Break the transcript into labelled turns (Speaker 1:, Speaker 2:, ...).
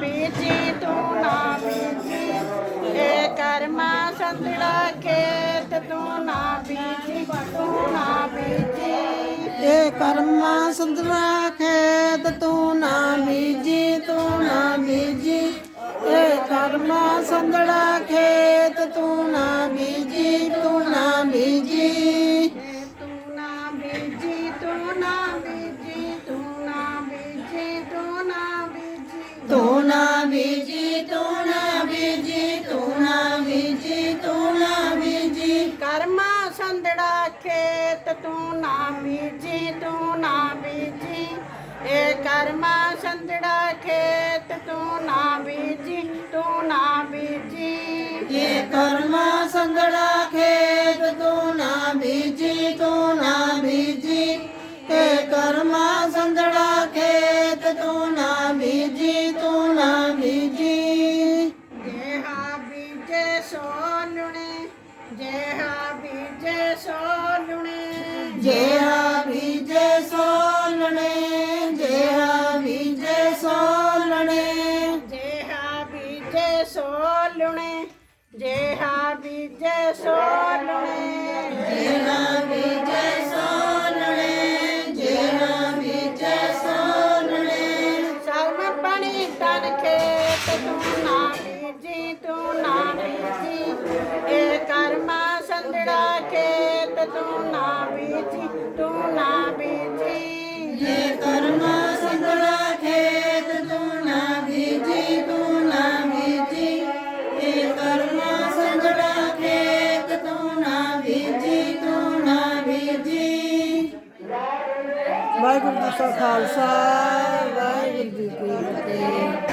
Speaker 1: ਬੀਜੀ ਤੂੰ ਨਾ ਬੀਜੀ ਇਹ ਕਰਮਾ ਸੰਤੜਾ ਖੇਤ ਤੂੰ ਨਾ ਬੀਜੀ, ਤੂੰ ਨਾ ਬੀਜੀ।
Speaker 2: ਇਹ ਕਰਮਾ ਸੰਦਰਾ ਖੇਤ ਤੂੰ ਨਾ ਬੀਜੀ, ਤੂੰ ਨਾ ਬੀਜੀ ਇਹ ਕਰਮਾ ਸੰਦੜਾ બીજી તુણા બીજી તુણા બીજી તુણા બીજી
Speaker 1: કર્મ સંદડા ખેત તું ના બીજી તું ના બીજી એ કર્મ સંદડા ખેત તું ના બીજી તું ના બીજી
Speaker 2: એ કર્મ સંદડા ખેત તું ના બીજી તું
Speaker 1: ਸੋ ਲੁਣੇ ਜਿਹਾ ਬੀਜੇ ਸੋ ਲੁਣੇ
Speaker 2: ਜਿਹਾ ਬੀਜੇ ਸੋ ਲੁਣੇ ਜਿਹਾ ਬੀਜੇ ਸੋ ਲੁਣੇ
Speaker 1: ਜਿਹਾ ਬੀਜੇ ਸੋ ਲੁਣੇ ਜਿਹਾ ਬੀਜੇ ਸੋ ਲੁਣੇ
Speaker 2: ਜਿਹਾ ਬੀਜੇ ਸੋ
Speaker 1: ਤੂੰ ਨਾ ਬੀਜੀ ਤੂੰ ਤੋਣਾ ਬੀਜੀ ਤੋਣਾ ਬੀਜੀ
Speaker 2: ਜੇ ਕਰਮਾ ਸੰਗਲਾ ਖੇਤ ਤੋਣਾ ਬੀਜੀ ਤੋਣਾ ਬੀਜੀ ਜੇ ਕਰਮਾ ਸੰਗਲਾ ਖੇਤ ਤੋਣਾ ਬੀਜੀ ਤੋਣਾ ਬੀਜੀ ਵਾਹਿਗੁਰੂ ਜੀ ਕਾ ਖਾਲਸਾ, ਵਾਹਿਗੁਰੂ ਜੀ ਕੀ ਫਤਿਹ।